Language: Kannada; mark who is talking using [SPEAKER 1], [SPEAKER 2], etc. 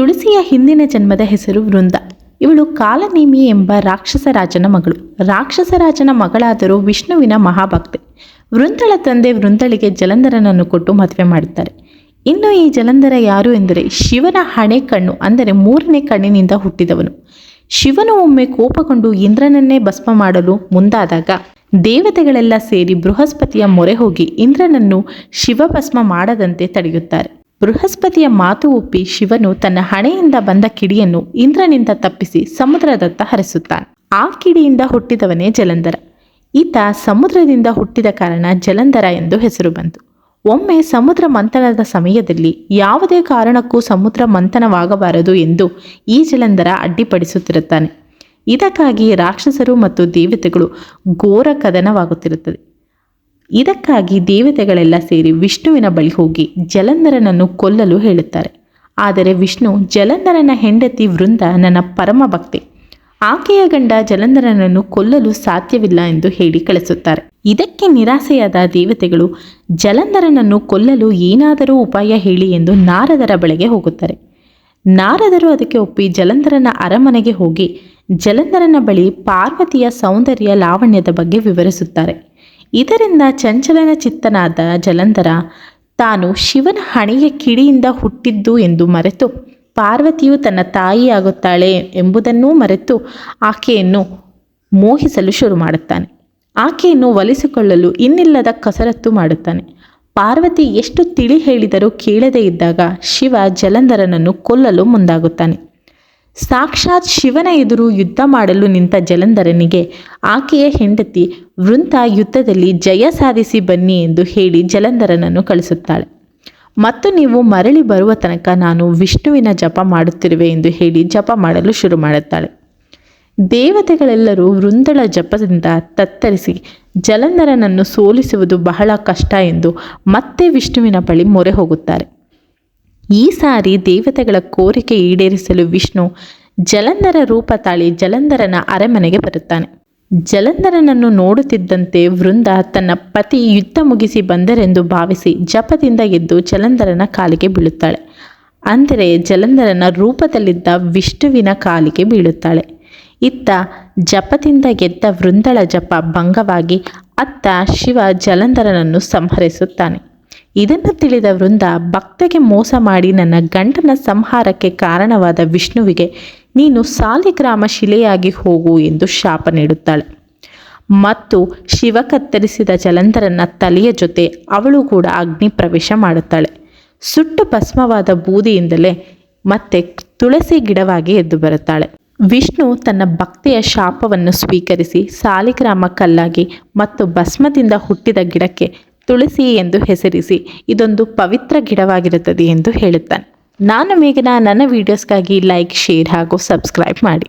[SPEAKER 1] ತುಳಸಿಯ ಹಿಂದಿನ ಜನ್ಮದ ಹೆಸರು ವೃಂದ. ಇವಳು ಕಾಲನೇಮಿ ಎಂಬ ರಾಕ್ಷಸ ರಾಜನ ಮಗಳು. ರಾಕ್ಷಸ ರಾಜನ ಮಗಳಾದರೂ ವಿಷ್ಣುವಿನ ಮಹಾಭಕ್ತೆ. ವೃಂದಳ ತಂದೆ ವೃಂದಳಿಗೆ ಜಲಂಧರನನ್ನು ಕೊಟ್ಟು ಮದುವೆ ಮಾಡುತ್ತಾರೆ ಇನ್ನು ಈ ಜಲಂಧರ ಯಾರು ಎಂದರೆ ಶಿವನ ಹಣೆ ಕಣ್ಣು, ಅಂದರೆ ಮೂರನೇ ಕಣ್ಣಿನಿಂದ ಹುಟ್ಟಿದವನು. ಶಿವನು ಒಮ್ಮೆ ಕೋಪಗೊಂಡು ಇಂದ್ರನನ್ನೇ ಭಸ್ಮ ಮಾಡಲು ಮುಂದಾದಾಗ ದೇವತೆಗಳೆಲ್ಲ ಸೇರಿ ಬೃಹಸ್ಪತಿಯ ಮೊರೆ ಹೋಗಿ ಇಂದ್ರನನ್ನು ಶಿವಭಸ್ಮ ಮಾಡದಂತೆ ತಡೆಯುತ್ತಾರೆ. ಬೃಹಸ್ಪತಿಯ ಮಾತು ಒಪ್ಪಿ ಶಿವನು ತನ್ನ ಹಣೆಯಿಂದ ಬಂದ ಕಿಡಿಯನ್ನು ಇಂದ್ರನಿಂದ ತಪ್ಪಿಸಿ ಸಮುದ್ರದತ್ತ ಹರಿಸುತ್ತಾನೆ. ಆ ಕಿಡಿಯಿಂದ ಹುಟ್ಟಿದವನೇ ಜಲಂಧರ. ಈತ ಸಮುದ್ರದಿಂದ ಹುಟ್ಟಿದ ಕಾರಣ ಜಲಂಧರ ಎಂದು ಹೆಸರು ಬಂತು. ಒಮ್ಮೆ ಸಮುದ್ರ ಮಂಥನದ ಸಮಯದಲ್ಲಿ ಯಾವುದೇ ಕಾರಣಕ್ಕೂ ಸಮುದ್ರ ಮಂಥನವಾಗಬಾರದು ಎಂದು ಈ ಜಲಂಧರ ಅಡ್ಡಿಪಡಿಸುತ್ತಿರುತ್ತಾನೆ. ಇದಕ್ಕಾಗಿ ರಾಕ್ಷಸರು ಮತ್ತು ದೇವತೆಗಳು ಘೋರ ಕದನವಾಗುತ್ತಿರುತ್ತದೆ. ಇದಕ್ಕಾಗಿ ದೇವತೆಗಳೆಲ್ಲ ಸೇರಿ ವಿಷ್ಣುವಿನ ಬಳಿ ಹೋಗಿ ಜಲಂಧರನನ್ನು ಕೊಲ್ಲಲು ಹೇಳುತ್ತಾರೆ. ಆದರೆ ವಿಷ್ಣು ಜಲಂಧರನ ಹೆಂಡತಿ ವೃಂದ ನನ್ನ ಪರಮ ಭಕ್ತಿ. ಆಕೆಯ ಗಂಡ ಜಲಂಧರನನ್ನು ಕೊಲ್ಲಲು ಸಾಧ್ಯವಿಲ್ಲ ಎಂದು ಹೇಳಿ ಕಳಿಸುತ್ತಾರೆ. ಇದಕ್ಕೆ ನಿರಾಸೆಯಾದ ದೇವತೆಗಳು ಜಲಂಧರನನ್ನು ಕೊಲ್ಲಲು ಏನಾದರೂ ಉಪಾಯ ಹೇಳಿ ಎಂದು ನಾರದರ ಬಳಿಗೆ ಹೋಗುತ್ತಾರೆ. ನಾರದರು ಅದಕ್ಕೆ ಒಪ್ಪಿ ಜಲಂಧರನ ಅರಮನೆಗೆ ಹೋಗಿ ಜಲಂಧರನ ಬಳಿ ಪಾರ್ವತಿಯ ಸೌಂದರ್ಯ ಲಾವಣ್ಯದ ಬಗ್ಗೆ ವಿವರಿಸುತ್ತಾರೆ. ಇದರಿಂದ ಚಂಚಲನ ಚಿತ್ತನಾದ ಜಲಂಧರ, ತಾನು ಶಿವನ ಹಣೆಯ ಕಿಡಿಯಿಂದ ಹುಟ್ಟಿದ್ದು ಎಂದು ಮರೆತು ಪಾರ್ವತಿಯು ತನ್ನ ತಾಯಿಯಾಗುತ್ತಾಳೆ ಎಂಬುದನ್ನೂ ಮರೆತು ಆಕೆಯನ್ನು ಮೋಹಿಸಲು ಶುರು ಮಾಡುತ್ತಾನೆ. ಆಕೆಯನ್ನು ಒಲಿಸಿಕೊಳ್ಳಲು ಇನ್ನಿಲ್ಲದ ಕಸರತ್ತು ಮಾಡುತ್ತಾನೆ. ಪಾರ್ವತಿ ಎಷ್ಟು ತಿಳಿ ಹೇಳಿದರೂ ಕೇಳದೇ ಇದ್ದಾಗ ಶಿವ ಜಲಂಧರನನ್ನು ಕೊಲ್ಲಲು ಮುಂದಾಗುತ್ತಾನೆ. ಸಾಕ್ಷಾತ್ ಶಿವನ ಎದುರು ಯುದ್ಧ ಮಾಡಲು ನಿಂತ ಜಲಂಧರನಿಗೆ, ಆಕೆಯ ಹೆಂಡತಿ ವೃಂದ ಯುದ್ಧದಲ್ಲಿ ಜಯ ಸಾಧಿಸಿ ಬನ್ನಿ ಎಂದು ಹೇಳಿ ಜಲಂಧರನನ್ನು ಕಳಿಸುತ್ತಾಳೆ. ಮತ್ತು ನೀವು ಮರಳಿ ಬರುವ ತನಕ ನಾನು ವಿಷ್ಣುವಿನ ಜಪ ಮಾಡುತ್ತಿರುವೆ ಎಂದು ಹೇಳಿ ಜಪ ಮಾಡಲು ಶುರು ಮಾಡುತ್ತಾಳೆ. ದೇವತೆಗಳೆಲ್ಲರೂ ವೃಂದಳ ಜಪದಿಂದ ತತ್ತರಿಸಿ ಜಲಂಧರನನ್ನು ಸೋಲಿಸುವುದು ಬಹಳ ಕಷ್ಟ ಎಂದು ಮತ್ತೆ ವಿಷ್ಣುವಿನ ಬಳಿ ಮೊರೆ ಹೋಗುತ್ತಾರೆ. ಈ ಸಾರಿ ದೇವತೆಗಳ ಕೋರಿಕೆ ಈಡೇರಿಸಲು ವಿಷ್ಣು ಜಲಂಧರ ರೂಪ ತಾಳಿ ಜಲಂಧರನ ಅರಮನೆಗೆ ಬರುತ್ತಾನೆ. ಜಲಂಧರನನ್ನು ನೋಡುತ್ತಿದ್ದಂತೆ ವೃಂದ ತನ್ನ ಪತಿ ಯುದ್ಧ ಮುಗಿಸಿ ಬಂದರೆಂದು ಭಾವಿಸಿ ಜಪದಿಂದ ಎದ್ದು ಜಲಂಧರನ ಕಾಲಿಗೆ ಬೀಳುತ್ತಾಳೆ. ಅಂದರೆ ಜಲಂಧರನ ರೂಪದಲ್ಲಿದ್ದ ವಿಷ್ಣುವಿನ ಕಾಲಿಗೆ ಬೀಳುತ್ತಾಳೆ. ಇತ್ತ ಜಪದಿಂದ ಗೆದ್ದ ವೃಂದಳ ಜಪ ಭಂಗವಾಗಿ ಅತ್ತ ಶಿವ ಜಲಂಧರನನ್ನು ಸಂಹರಿಸುತ್ತಾನೆ. ಇದನ್ನು ತಿಳಿದ ವೃಂದ, ಭಕ್ತಗೆ ಮೋಸ ಮಾಡಿ ನನ್ನ ಗಂಡನ ಸಂಹಾರಕ್ಕೆ ಕಾರಣವಾದ ವಿಷ್ಣುವಿಗೆ ನೀನು ಸಾಲಿಗ್ರಾಮ ಶಿಲೆಯಾಗಿ ಹೋಗು ಎಂದು ಶಾಪ ನೀಡುತ್ತಾಳೆ. ಮತ್ತು ಶಿವ ಕತ್ತರಿಸಿದ ಜಲಂಧರನ ತಲೆಯ ಜೊತೆ ಅವಳು ಕೂಡ ಅಗ್ನಿ ಪ್ರವೇಶ ಮಾಡುತ್ತಾಳೆ. ಸುಟ್ಟು ಭಸ್ಮವಾದ ಬೂದಿಯಿಂದಲೇ ಮತ್ತೆ ತುಳಸಿ ಗಿಡವಾಗಿ ಎದ್ದು ಬರುತ್ತಾಳೆ. ವಿಷ್ಣು ತನ್ನ ಭಕ್ತಿಯ ಶಾಪವನ್ನು ಸ್ವೀಕರಿಸಿ ಸಾಲಿಗ್ರಾಮ ಕಲ್ಲಾಗಿ ಮತ್ತು ಭಸ್ಮದಿಂದ ಹುಟ್ಟಿದ ಗಿಡಕ್ಕೆ ತುಳಸಿ ಎಂದು ಹೆಸರಿಸಿ ಇದೊಂದು ಪವಿತ್ರ ಗಿಡವಾಗಿರುತ್ತದೆ ಎಂದು ಹೇಳುತ್ತಾನೆ. ನಾನು ಮೇಘನ, ನನ್ನ ವೀಡಿಯೋಸ್ಗಾಗಿ ಲೈಕ್ ಶೇರ್ ಹಾಗೂ ಸಬ್ಸ್ಕ್ರೈಬ್ ಮಾಡಿ.